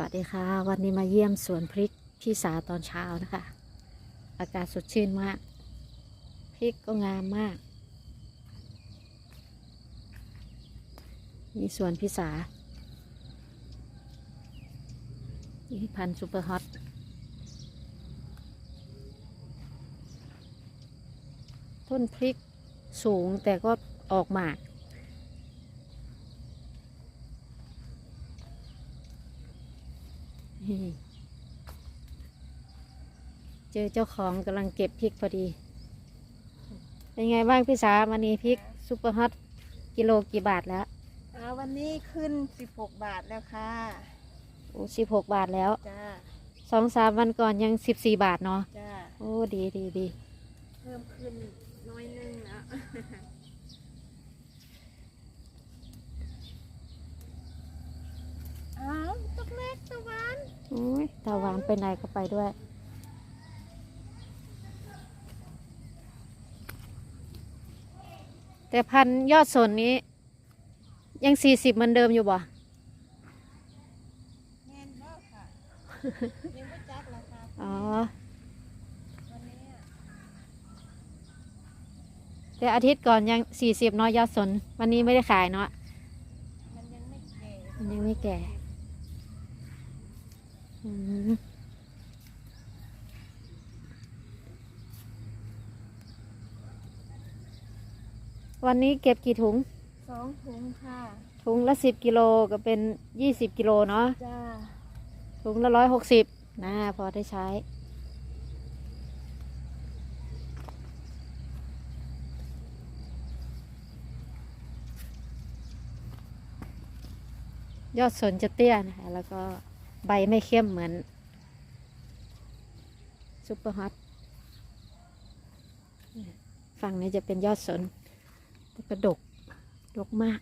วัสดีค่ะ วันนี้มาเยี่ยมสวนพริกพี่สาตอนเช้านะคะ อากาศสดชื่นมาก พริกก็งามมาก นี่สวนพี่สานี่พันธ์ซูเปอร์ฮอตต้นพริกสูงแต่ก็ออกหมาก นี่ เจอเจ้าของกำลังเก็บพริกพอดี เป็นไงบ้างพี่สาวันนี้พริกซุปเปอร์ฮอตกิโลกี่บาทแล้วอ่าวันนี้ขึ้น 16 บาทแล้วค่ะ โอ้สิบหกบาทแล้ว จ้า สองสามวันก่อนยังสิบสี่บาทเนาะ จ้า โอ้ ดีดีดี เพิ่มขึ้นน้อยนึงนะ อ้าวตกเล็กตะวัน โอ้ยตาหวานไปไหนก็ไปด้วย แต่พันธุ์ยอดสนนี้ ยังสี่สิบเหมือนเดิมอยู่บ่แน่นมากค่ะยังไม่จักราคาอ๋อ วันนี้อะแต่อาทิตย์ก่อนยังสี่สิบเนาะยอดสน วันนี้ไม่ได้ขายเนาะมันยังไม่แก่มันยังไม่แก่อืม วันนี้เก็บกี่ถุง สองถุงค่ะ ถุงละสิบกิโลก็เป็นยี่สิบกิโลเนาะ จ้า ถุงละร้อยหกสิบนะพอได้ใช้ ยอดสนจะเตี้ยนะคะแล้วก็ ใบไม่เข้มเหมือนซุปเปอร์ฮอตฝั่งนี้จะเป็นยอดสนกระดก ดกมาก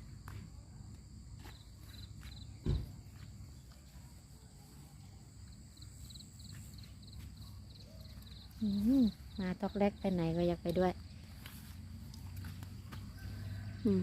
มมาตอกแรกไปไหนก็อยากไปด้วย อืม